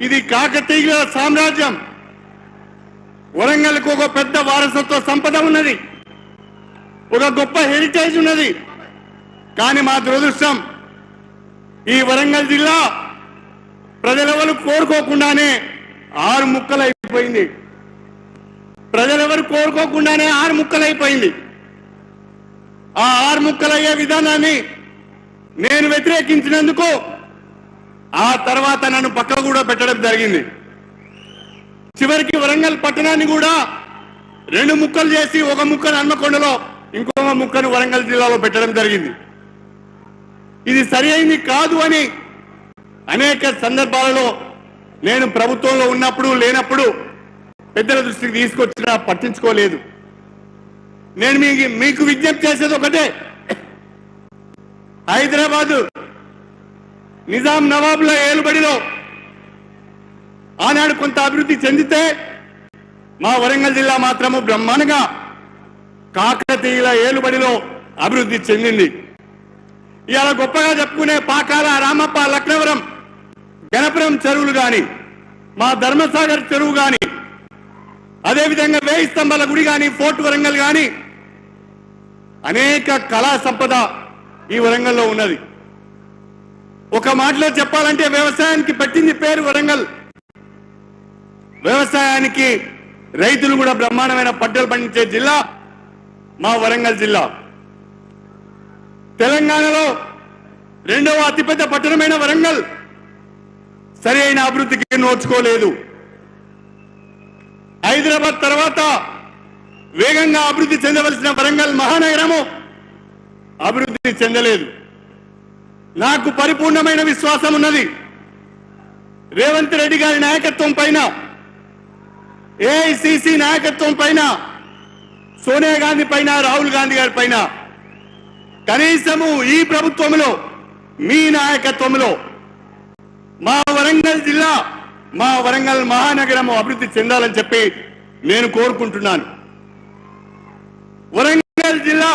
ఇది కాకతీయుల సామ్రాజ్యం. వరంగల్కు ఒక పెద్ద వారసత్వ సంపద ఉన్నది. ఒక గొప్ప హెరిటేజ్ ఉన్నది. కానీ మా దురదృష్టం ఈ వరంగల్ జిల్లా ప్రజలెవరు కోరుకోకుండానే ఆరు ముక్కలైపోయింది. ప్రజలెవరు కోరుకోకుండానే ఆరు ముక్కలైపోయింది. ఆ ఆరు ముక్కలయ్యే విధానాన్ని నేను వ్యతిరేకించినందుకు ఆ తర్వాత నన్ను పక్క కూడా పెట్టడం జరిగింది. చివరికి వరంగల్ పట్టణాన్ని కూడా రెండు ముక్కలు చేసి ఒక ముక్కను హన్మకొండలో ఇంకొక ముక్కను వరంగల్ జిల్లాలో పెట్టడం జరిగింది. ఇది సరి అయింది కాదు అని అనేక సందర్భాలలో నేను ప్రభుత్వంలో ఉన్నప్పుడు లేనప్పుడు పెద్దల దృష్టికి తీసుకొచ్చినా పట్టించుకోలేదు. నేను మీకు మీకు విజ్ఞప్తి చేసేది ఒకటే. హైదరాబాదు నిజాం నవాబుల ఏలుబడిలో ఆనాడు కొంత అభివృద్ధి చెందితే మా వరంగల్ జిల్లా మాత్రము బ్రహ్మాండంగా కాకతీయుల ఏలుబడిలో అభివృద్ధి చెందింది. ఇవాళ గొప్పగా చెప్పుకునే పాకాల రామప్ప లక్నవరం గణపురం చెరువులు గాని మా ధర్మసాగర్ చెరువు గాని అదేవిధంగా వేయి స్తంభాల గుడి గాని ఫోర్ట్ వరంగల్ గాని అనేక కళా సంపద ఈ వరంగల్లో ఉన్నది. ఒక మాటలో చెప్పాలంటే వ్యవసాయానికి పెట్టింది పేరు వరంగల్. వ్యవసాయానికి రైతులు కూడా బ్రహ్మాండమైన పంటలు పండించే జిల్లా మా వరంగల్ జిల్లా. తెలంగాణలో రెండవ అతిపెద్ద పట్టణమైన వరంగల్. సరి అయిన అభివృద్ధికి నోచుకోలేదు. హైదరాబాద్ తర్వాత వేగంగా అభివృద్ధి చెందవలసిన వరంగల్ మహానగరము అభివృద్ధి చెందలేదు. నాకు పరిపూర్ణమైన విశ్వాసం ఉన్నది. రేవంత్ రెడ్డి గారి నాయకత్వం పైన ఏఐసిసి నాయకత్వం పైన సోనియా గాంధీ పైన రాహుల్ గాంధీ గారి పైన కనీసము ఈ ప్రభుత్వంలో మీ నాయకత్వంలో మా వరంగల్ జిల్లా మా వరంగల్ మహానగరము అభివృద్ధి చెందాలని చెప్పి నేను కోరుకుంటున్నాను. వరంగల్ జిల్లా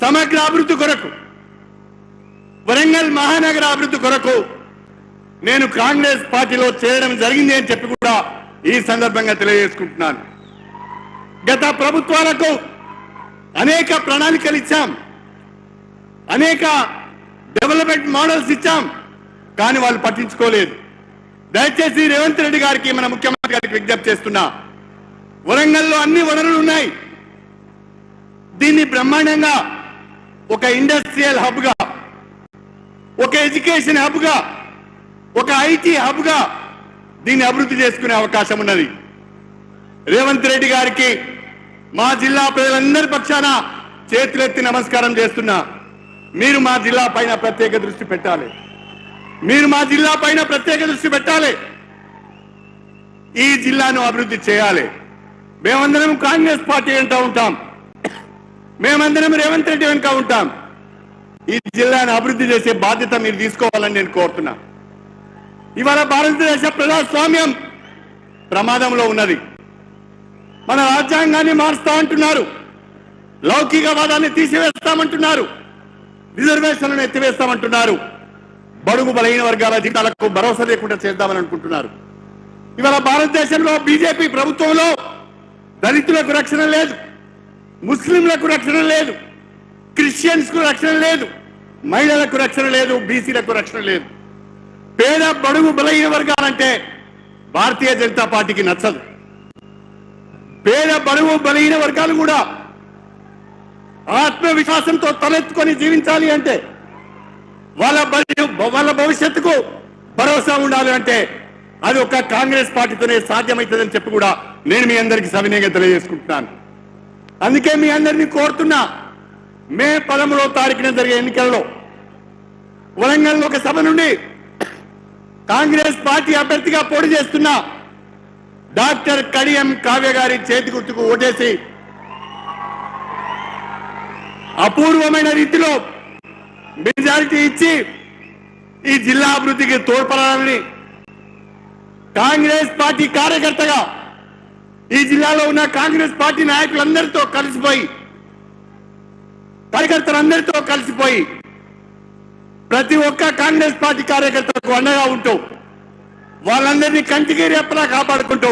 సమగ్ర అభివృద్ధి కొరకు వరంగల్ మహానగర అభివృద్ధి కొరకు నేను కాంగ్రెస్ పార్టీలో చేరడం జరిగింది అని చెప్పి కూడా ఈ సందర్భంగా తెలియజేసుకుంటున్నాను. గత ప్రభుత్వాలకు అనేక ప్రణాళికలు ఇచ్చాం. అనేక డెవలప్మెంట్ మోడల్స్ ఇచ్చాం. కానీ వాళ్ళు పట్టించుకోలేదు. దయచేసి రేవంత్ రెడ్డి గారికి మన ముఖ్యమంత్రి గారికి విజ్ఞప్తి చేస్తున్నా. వరంగల్లో అన్ని వనరులు ఉన్నాయి. దీన్ని బ్రహ్మాండంగా ఒక ఇండస్ట్రియల్ హబ్గా ఒక ఎడ్యుకేషన్ హబ్గా ఒక ఐటీ హబ్గా దీన్ని అభివృద్ధి చేసుకునే అవకాశం ఉన్నది. రేవంత్ రెడ్డి గారికి మా జిల్లా ప్రజలందరి పక్షాన చేతులెత్తి నమస్కారం చేస్తున్నా. మీరు మా జిల్లా పైన ప్రత్యేక దృష్టి పెట్టాలి. మీరు మా జిల్లా పైన ప్రత్యేక దృష్టి పెట్టాలి. ఈ జిల్లాను అభివృద్ధి చేయాలి. మేమందరం కాంగ్రెస్ పార్టీ వెంట ఉంటాం. మేమందరం రేవంత్ రెడ్డి వెనుక ఉంటాం. ఈ జిల్లాను అభివృద్ధి చేసే బాధ్యత మీరు తీసుకోవాలని నేను కోరుతున్నా. ఇవాళ భారతదేశ ప్రజాస్వామ్యం ప్రమాదంలో ఉన్నది. మన రాజ్యాంగాన్ని మారుస్తా అంటున్నారు. లౌకికవాదాన్ని తీసివేస్తామంటున్నారు. రిజర్వేషన్లను ఎత్తివేస్తామంటున్నారు. బడుగు బలహీన వర్గాల జీతాలకు భరోసా లేకుండా చేద్దామని అనుకుంటున్నారు. ఇవాళ భారతదేశంలో బీజేపీ ప్రభుత్వంలో దళితులకు రక్షణ లేదు. ముస్లింలకు రక్షణ లేదు. క్రిస్టియన్స్కు రక్షణ లేదు మహిళలకు రక్షణ లేదు బీసీలకు రక్షణ లేదు. పేద బడుగు బలహీన వర్గాలంటే భారతీయ జనతా పార్టీకి నచ్చదు. పేద బడుగు బలహీన వర్గాలు కూడా ఆత్మవిశ్వాసంతో తలెత్తుకొని జీవించాలి అంటే వాళ్ళ వాళ్ళ భవిష్యత్తుకు భరోసా ఉండాలి అంటే అది ఒక కాంగ్రెస్ పార్టీతోనే సాధ్యమవుతుందని చెప్పి కూడా నేను మీ అందరికీ సవినయంగా తెలియజేసుకుంటున్నాను. అందుకే మీ అందరినీ కోరుతున్నా మే పదమూడవ తారీఖున జరిగే ఎన్నికల్లో వరంగల్ ఒక సభ నుండి కాంగ్రెస్ పార్టీ అభ్యర్థిగా పోటీ చేస్తున్న డాక్టర్ కడియం కావ్య గారి చేతి గుర్తుకు ఓటేసి అపూర్వమైన రీతిలో మెజారిటీ ఇచ్చి ఈ జిల్లా అభివృద్ధికి తోడ్పడాలని కాంగ్రెస్ పార్టీ కార్యకర్తగా ఈ జిల్లాలో ఉన్న కాంగ్రెస్ పార్టీ నాయకులందరితో కలిసిపోయి కార్యకర్తలందరితో కలిసిపోయి ప్రతి ఒక్క కాంగ్రెస్ పార్టీ కార్యకర్తలకు అండగా ఉంటూ వాళ్ళందరినీ కంటికి రెప్పలా కాపాడుకుంటూ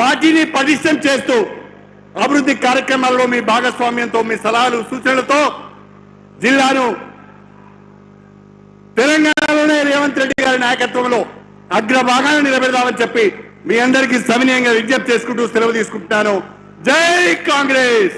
పార్టీని పటిష్టం చేస్తూ అభివృద్ధి కార్యక్రమాల్లో మీ భాగస్వామ్యంతో మీ సలహాలు సూచనలతో జిల్లాను తెలంగాణలోనే రేవంత్ రెడ్డి గారి నాయకత్వంలో అగ్రభాగాన్ని నిలబెడదామని చెప్పి మీ అందరికీ సవినీయంగా విజ్ఞప్తి చేసుకుంటూ సెలవు తీసుకుంటున్నాను. జై కాంగ్రెస్!